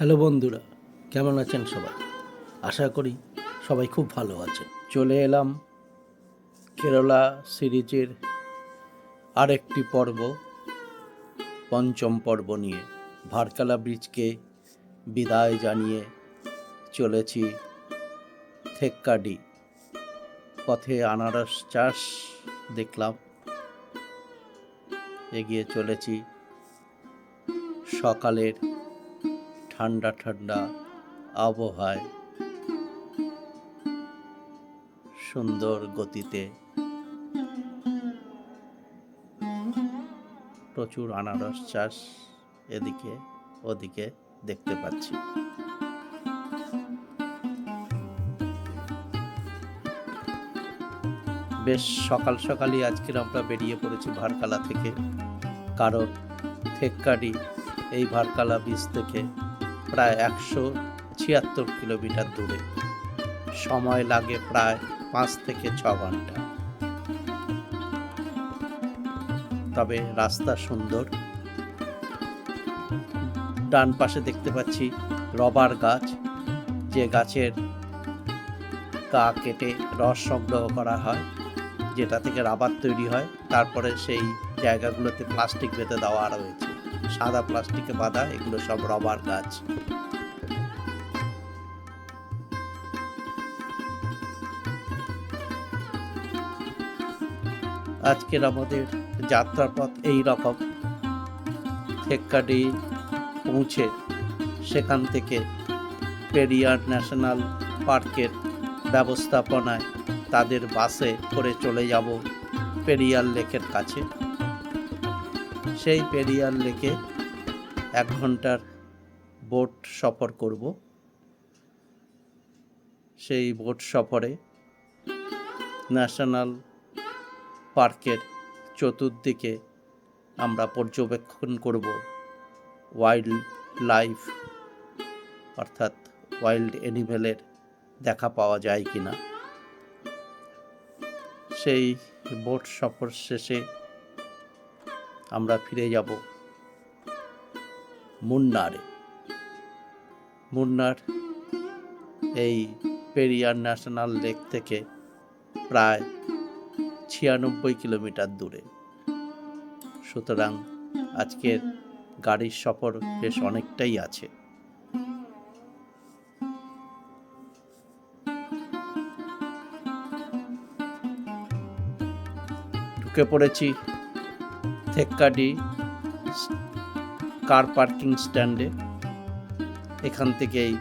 Hello বন্ধুরা, কেমন আছেন সবাই? আশা করি সবাই খুব ভালো আছে চলে এলাম কেরালা সিরিজের আরেকটি পর্ব, পঞ্চম পর্ব নিয়ে। ভারকালা ব্রিজকে বিদায় জানিয়ে চলেছি থেক্কাডি। পথে আনারস চাষ দেখলাম। এগিয়ে চলেছি সকালের ঠান্ডা ঠান্ডা আবহাওয়ায় সুন্দর গতিতে প্রচুর আনারস চাষ এদিকে ওদিকে দেখতে পাচ্ছি। বেশ সকাল সকালই আজকের আমরা বেরিয়ে পড়েছি ভারকালা থেকে। কারণ থেক্কাডি এই ভারকালা বীজ থেকে প্রায় একশো ছিয়াত্তর কিলোমিটার দূরে। সময় লাগে প্রায় পাঁচ থেকে ছ ঘণ্টা। তবে রাস্তা সুন্দর। ডান পাশে দেখতে পাচ্ছি রবার গাছ। যে গাছের গা কেটে রস সংগ্রহ করা হয়, যেটা থেকে রাবার তৈরি হয়, তারপরে সেই জায়গাগুলোতে প্লাস্টিক বেঁধে দেওয়া রয়েছে। সাদা প্লাস্টিকে বাঁধা, এগুলো সব রবার গাছ। আজকের আমাদের যাত্রাপথ এই রকম থেক্কাডি পৌঁছে সেখান থেকে পেরিয়ার ন্যাশনাল পার্কের ব্যবস্থাপনায় তাদের বাসে করে চলে যাব পেরিয়ার লেকের কাছে। সেই পেরিয়ার লেকে এক ঘণ্টার বোট সফর করব। সেই বোট সফরে ন্যাশনাল পার্কের চতুর্দিকে আমরা পর্যবেক্ষণ করব ওয়াইল্ড লাইফ, অর্থাৎ ওয়াইল্ড অ্যানিমেলের দেখা পাওয়া যায় কি না সেই বোট সফর শেষে আমরা ফিরে যাব। মুন্নারে। মুন্নার এই পেরিয়ার ন্যাশনাল লেক থেকে প্রায় ছিয়ানব্বই কিলোমিটার দূরে। সুতরাং আজকের গাড়ির সফর বেশ অনেকটাই আছে। ঢুকে পড়েছি থেক্কাডি কার পার্কিং স্ট্যান্ডে এখান থেকেই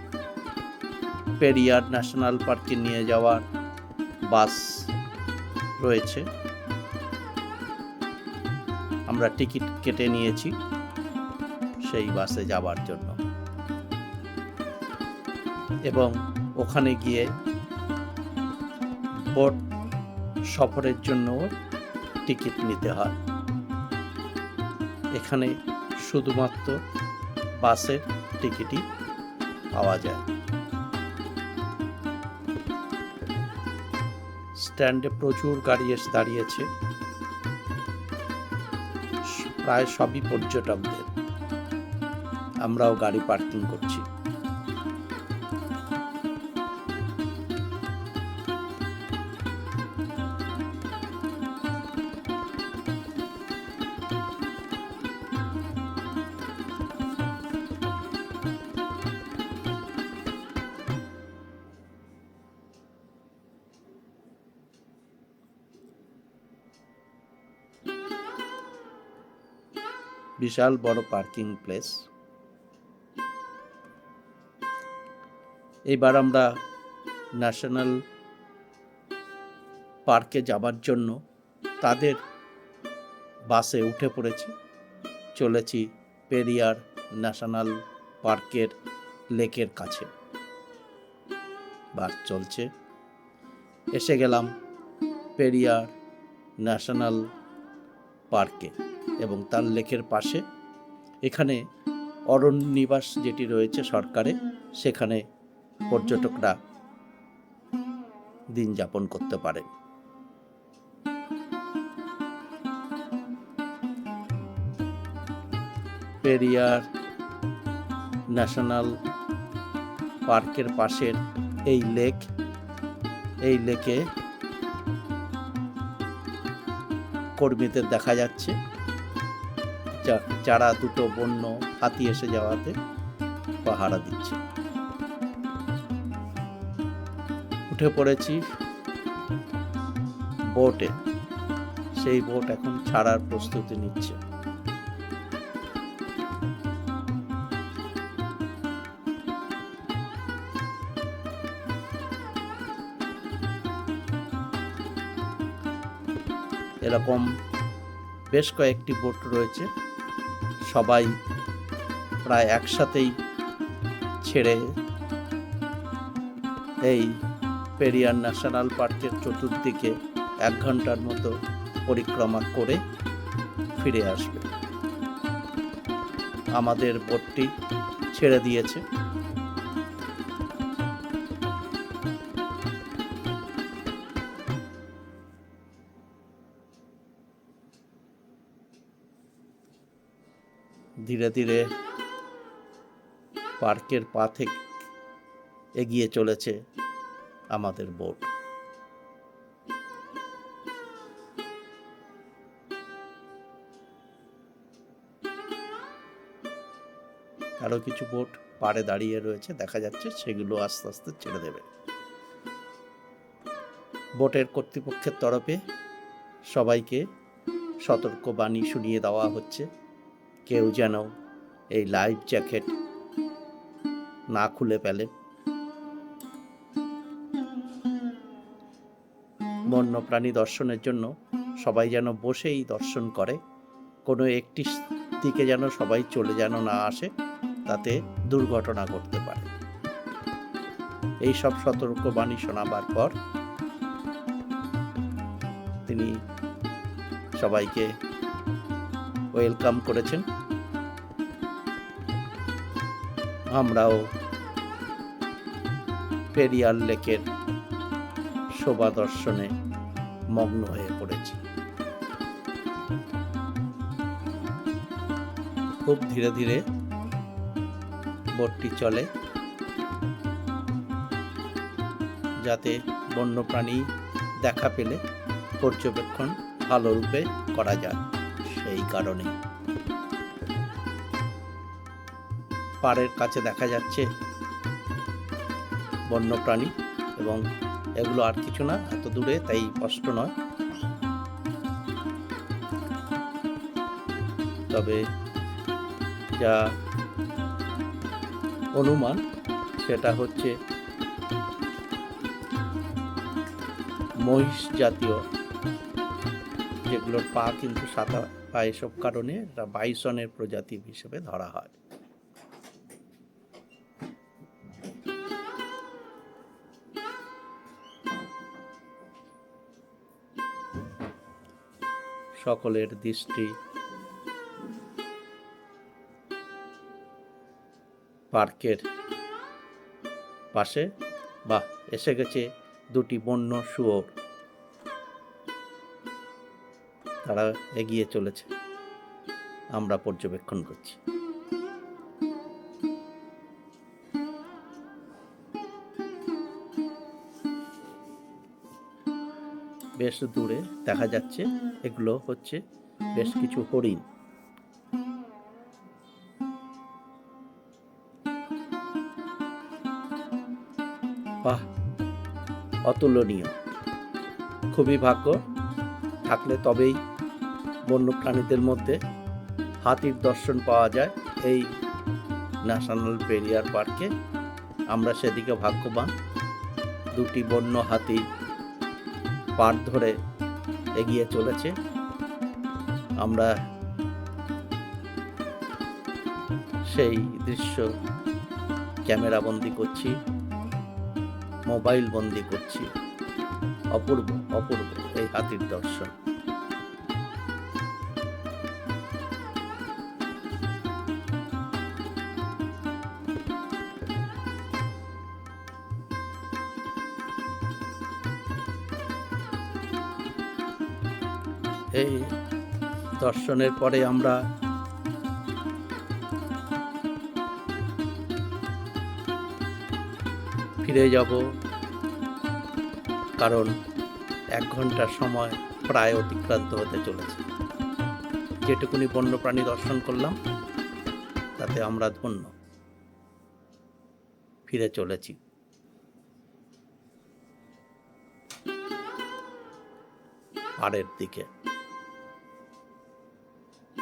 পেরিয়ার ন্যাশনাল পার্কে নিয়ে যাওয়ার বাস রয়েছে। আমরা টিকিট কেটে নিয়েছি সেই বাসে যাবার জন্য। এবং ওখানে গিয়ে বোট সফরের জন্য টিকিট নিতে হয়। এখানে শুধুমাত্র বাসের টিকিটই পাওয়া যায়। স্ট্যান্ডে প্রচুর গাড়ি এসে দাঁড়িয়েছে। প্রায় সবই পর্যটকদের। আমরাও গাড়ি পার্কিং করছি। বিশাল বড় পার্কিং প্লেস। এবার আমরা ন্যাশনাল পার্কে যাবার জন্য তাদের বাসে উঠে পড়েছি। চলেছি পেরিয়ার ন্যাশনাল পার্কের লেকের কাছে। বাস চলছে। এসে গেলাম পেরিয়ার ন্যাশনাল পার্কে এবং তার লেকের পাশে এখানে অরণ্য নিবাস যেটি রয়েছে সরকারে, সেখানে পর্যটকরা দিন যাপন করতে পারেন। পেরিয়ার ন্যাশনাল পার্কের পাশের এই লেক, এই লেকে কর্মীদের দেখা যাচ্ছে। যারা দুটো বন্য হাতি এসে যাওয়াতে পাহারা দিচ্ছে। উঠে পড়েছি বোটে সেই বোট এখন ছাড়ার প্রস্তুতি নিচ্ছে। এরকম বেশ কয়েকটি বোট রয়েছে। সবাই প্রায় একসাথেই ছেড়ে এই পেরিয়ার ন্যাশনাল পার্কের চতুর্দিকে এক ঘণ্টার মতো পরিক্রমা করে ফিরে আসবে। আমাদের বোটটি ছেড়ে দিয়েছে। ধীরে ধীরে পার্কের পা থেকে এগিয়ে চলেছে আমাদের বোট। আরও কিছু বোট পাড়ে দাঁড়িয়ে রয়েছে, দেখা যাচ্ছে সেগুলো আস্তে আস্তে ছেড়ে দেবে। বোটের কর্তৃপক্ষের তরফে সবাইকে সতর্ক বাণী শুনিয়ে দেওয়া হচ্ছে। কেউ যেন এই লাইফ জ্যাকেট না খুলে ফেলে। বন্যপ্রাণী দর্শনের জন্য সবাই যেন বসেই দর্শন করে। কোনো একটি দিকে যেন সবাই চলে যেন না আসে, তাতে দুর্ঘটনা ঘটতে পারে। এই সব সতর্কবাণী শোনাবার পর তিনি সবাইকে ওয়েলকাম করেছেন। আমরাও পেরিয়ার লেকের শোভা দর্শনে মগ্ন হয়ে পড়েছি। খুব ধীরে ধীরে বোটটি চলে। যাতে বন্যপ্রাণী দেখা পেলে পর্যবেক্ষণ ভালো রূপে করা যায়। সেই কারণে। পাড়ের কাছে দেখা যাচ্ছে বন্যপ্রাণী এবং এগুলো আর কিছু না, এত দূরে, তাই কষ্ট নয়। তবে যা অনুমান, সেটা হচ্ছে মহিষ জাতীয় যেগুলোর পা কিন্তু সাদা বা এসব কারণে এটা বাইসনের প্রজাতি হিসেবে ধরা হয়। সকলের দৃষ্টি পার্কের পাশে বা এসে গেছে দুটি বন্য শুয়োর। তারা এগিয়ে চলেছে। আমরা পর্যবেক্ষণ করছি। বেশ দূরে দেখা যাচ্ছে, এগুলো হচ্ছে বেশ কিছু হরিণ। বাহ, অতুলনীয়। খুবই ভাগ্য, থাকলে তবেই বন্যপ্রাণীদের মধ্যে হাতির দর্শন পাওয়া যায় এই ন্যাশনাল পেরিয়ার পার্কে। আমরা সেদিকে ভাগ্যবান। দুটি বন্য হাতি পার ধরে এগিয়ে চলেছে। আমরা সেই দৃশ্য ক্যামেরা বন্দি করছি, মোবাইল বন্দি করছি। অপূর্ব অপূর্ব এই হাতির দর্শন। দর্শনের পরে আমরা ফিরে যাব, কারণ এক ঘণ্টার সময় প্রায় অতিক্রান্ত হতে চলেছে। যেটুকুনি বন্যপ্রাণী দর্শন করলাম, তাতে আমরা ধন্য। ফিরে চলেছি। পাড়ের দিকে।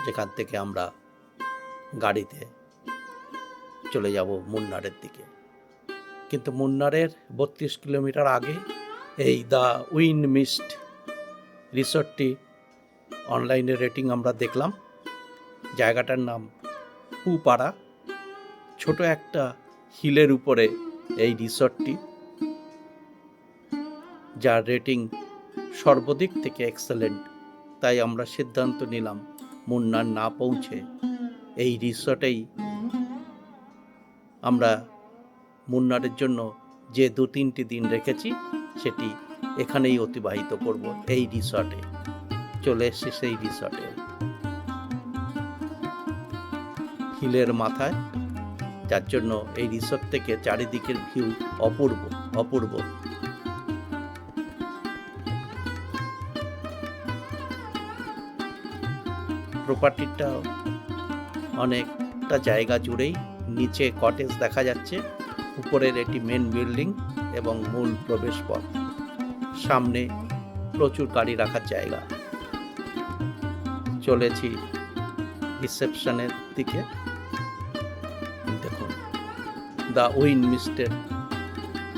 যেখান থেকে আমরা গাড়িতে চলে যাব মুন্নারের দিকে। কিন্তু মুন্নারের বত্রিশ কিলোমিটার আগে এই দ্য উইন মিস্ট রিসর্টটি অনলাইনে রেটিং আমরা দেখলাম। জায়গাটার নাম পুপাড়া। ছোট একটা হিলের উপরে এই রিসর্টটি, যার রেটিং সর্বদিক থেকে এক্সেলেন্ট। তাই আমরা সিদ্ধান্ত নিলাম মুন্নার না পৌঁছে এই রিসর্টেই আমরা মুন্নারের জন্য যে দু তিনটি দিন রেখেছি, সেটি এখানেই অতিবাহিত করব এই রিসর্টে। চলে এসছি সেই রিসর্টে। হিলের মাথায়, যার জন্য এই রিসর্ট থেকে চারিদিকের ভিউ অপূর্ব অপূর্ব। প্রপার্টিটা অনেকটা জায়গা জুড়েই নিচে কটেজ দেখা যাচ্ছে। উপরের এটি মেন বিল্ডিং এবং মূল প্রবেশ পথ সামনে প্রচুর গাড়ি রাখার জায়গা। চলেছি রিসেপশনের দিকে। দেখুন দ্য উইন মিস্টের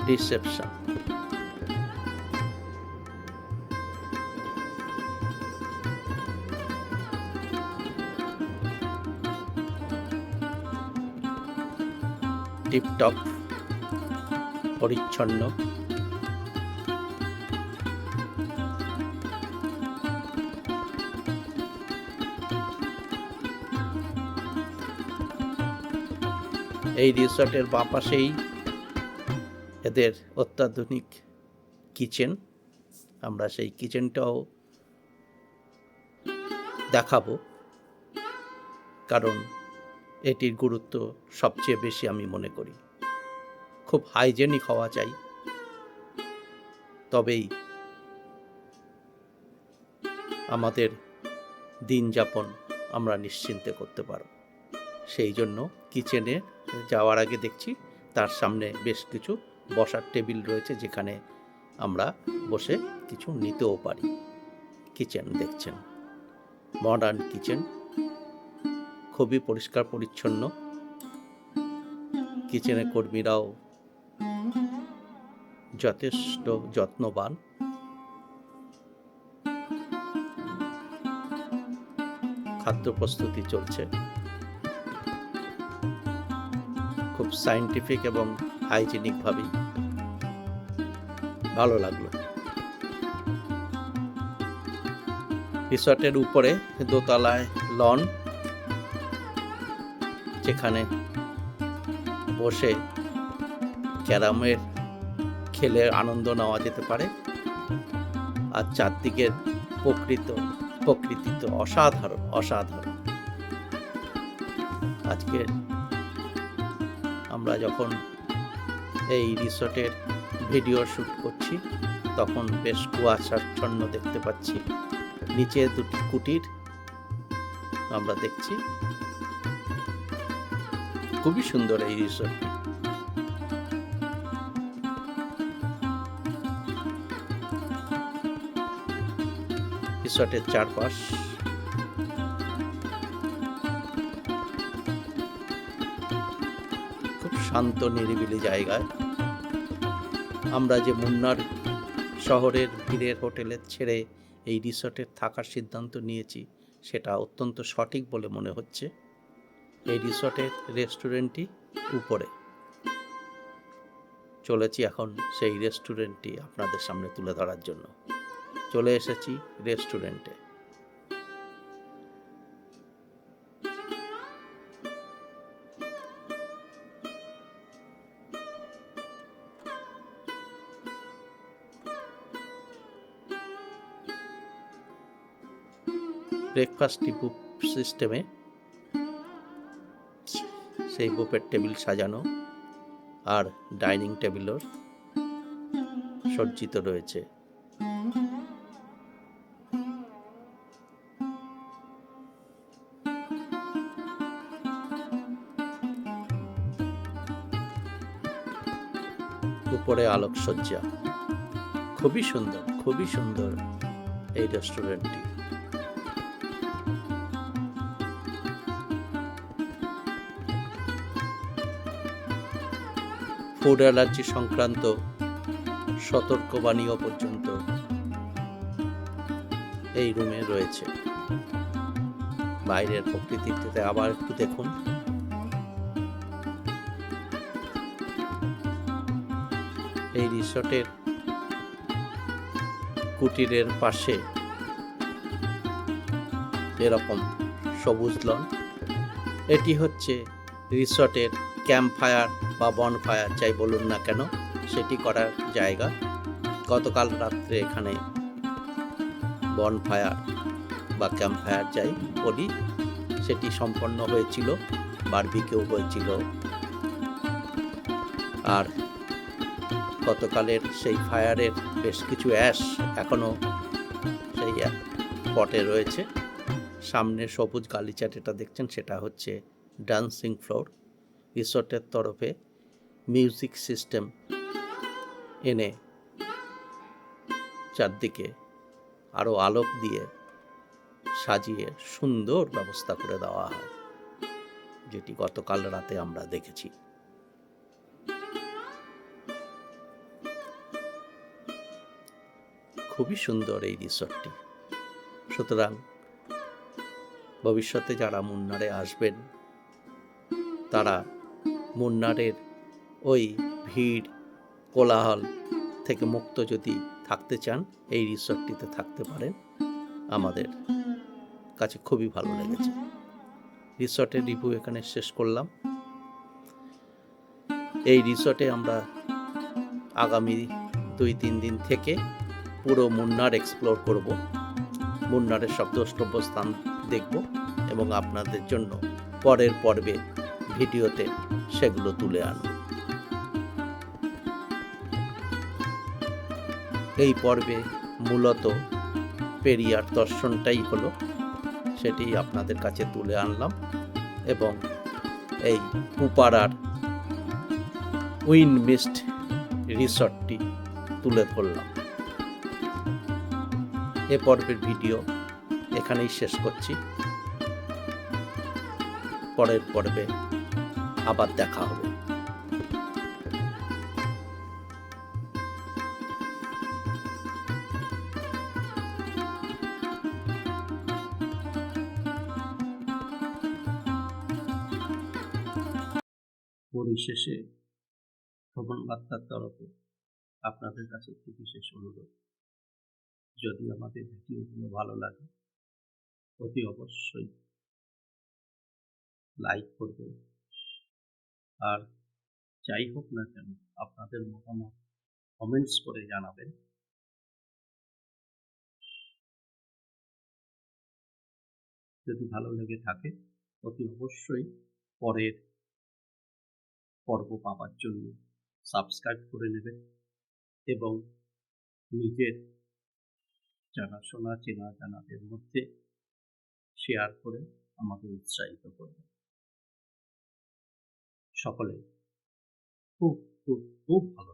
রিসেপশন টিপটপ পরিচ্ছন্ন। এই রিসর্টের বাঁ পাশেই এদের অত্যাধুনিক কিচেন। আমরা সেই কিচেনটাও দেখাবো। কারণ এটির গুরুত্ব সবচেয়ে বেশি আমি মনে করি। খুব হাইজেনিক হওয়া চাই। তবেই আমাদের দিন যাপন আমরা নিশ্চিন্তে করতে পারব। সেই জন্য কিচেনে যাওয়ার আগে দেখছি, তার সামনে বেশ কিছু বসার টেবিল রয়েছে যেখানে আমরা বসে কিছু নিতেও পারি। কিচেন দেখছেন। মডার্ন কিচেন খুবই পরিষ্কার পরিচ্ছন্ন। কিচেনের কর্মীরাও যথেষ্ট যত্নবান। খাদ্য প্রস্তুতি চলছে। খুব সাইন্টিফিক এবং হাইজেনিক ভাবেই ভালো লাগল। রিসর্টের উপরে দোতলায় লন। যেখানে বসে ক্যারামের খেলে আনন্দ নেওয়া যেতে পারে। আর চারদিকের প্রকৃত প্রকৃতি তো অসাধারণ অসাধারণ। আজকে আমরা যখন এই রিসর্টের ভিডিও শ্যুট করছি, তখন বেশ কুয়াশাচ্ছন্ন দেখতে পাচ্ছি। নিচে দুটি কুটির আমরা দেখছি। খুবই সুন্দর এই রিসর্টটি রিসর্টের চারপাশ। খুব শান্ত, নিরিবিলি জায়গায়। আমরা যে মুন্নার শহরের ভিড়ের হোটেলে ছেড়ে এই রিসর্টে থাকার সিদ্ধান্ত নিয়েছি, সেটা অত্যন্ত সঠিক বলে মনে হচ্ছে। এই রিসর্টের রেস্টুরেন্টটি উপরে। চলেছি এখন সেই রেস্টুরেন্টটি আপনাদের সামনে তুলে ধরার জন্য। চলে এসেছি রেস্টুরেন্টে। ব্রেকফাস্টটি বুক সিস্টেমে সেই বুপের টেবিল সাজানো আর ডাইনিং টেবিলও সজ্জিত রয়েছে। উপরে আলোকসজ্জা। খুবই সুন্দর খুবই সুন্দর এই রেস্টুরেন্টটি। ফুড অ্যালার্জি সংক্রান্ত সতর্কবাণীও পর্যন্ত এই রুমে রয়েছে। বাইরের প্রকৃতিতে আবার একটু দেখুন। এই রিসর্টের কুটিরের পাশে এরকম সবুজ লন। এটি হচ্ছে রিসর্টের ক্যাম্প ফায়ার বা বন ফায়ার যাই বলুন না কেন, সেটি করার জায়গা গতকাল রাত্রে এখানে বন ফায়ার বা ক্যাম্প ফায়ার যাই বলি, সেটি সম্পন্ন হয়েছিল বারবিকেও হয়েছিল। আর গতকালের সেই ফায়ারের বেশ কিছু অ্যাশ এখনও সেই পটে রয়েছে। সামনে সবুজ গালিচা যেটা দেখছেন, সেটা হচ্ছে ডান্সিং ফ্লোর। রিসোর্টের তরফে মিউজিক সিস্টেম এনে চারদিকে আরও আলোক দিয়ে সাজিয়ে সুন্দর ব্যবস্থা করে দেওয়া হয়, যেটি গতকাল রাতে আমরা দেখেছি। খুবই সুন্দর এই রিসর্টটি। সুতরাং ভবিষ্যতে যারা মুন্নারে আসবেন, তারা মুন্নারের ওই ভিড়, কোলাহল থেকে মুক্ত যদি থাকতে চান, এই রিসর্টটিতে থাকতে পারেন। আমাদের কাছে খুবই ভালো লেগেছে। রিসর্টের রিভিউ এখানে শেষ করলাম। এই রিসর্টে আমরা আগামী দুই, তিন দিন থেকে পুরো মুন্নার এক্সপ্লোর করব। মুন্নারের সব দ্রষ্টব্য স্থান দেখব এবং আপনাদের জন্য পরের পর্বে ভিডিওতে সেগুলো তুলে আনব এই পর্বে মূলত পেরিয়ার দর্শনটাই হলো, সেটি আপনাদের কাছে তুলে আনলাম এবং এই পুপাড়ার উইন মিস্ট রিসর্টটি তুলে ধরলাম। এ পর্বের ভিডিও এখানেই শেষ করছি। পরের পর্বে আবার দেখা হবে। পরিশেষে ভ্রমণ বার্তার তরফে আপনাদের কাছে একটি বিশেষ অনুরোধ। যদি আমাদের ভিডিওগুলো ভালো লাগে, অতি অবশ্যই লাইক করবেন। আর যাই হোক না কেন, আপনাদের মতামত কমেন্টস করে জানাবেন। যদি ভালো লেগে থাকে, অতি অবশ্যই পরের পর্ব পাওয়ার জন্য সাবস্ক্রাইব করে নেবেন এবং নিজের জানাশোনা, চেনা জানাদের মধ্যে শেয়ার করে আমাকে উৎসাহিত করবেন। সকলে খুব খুব খুব ভালো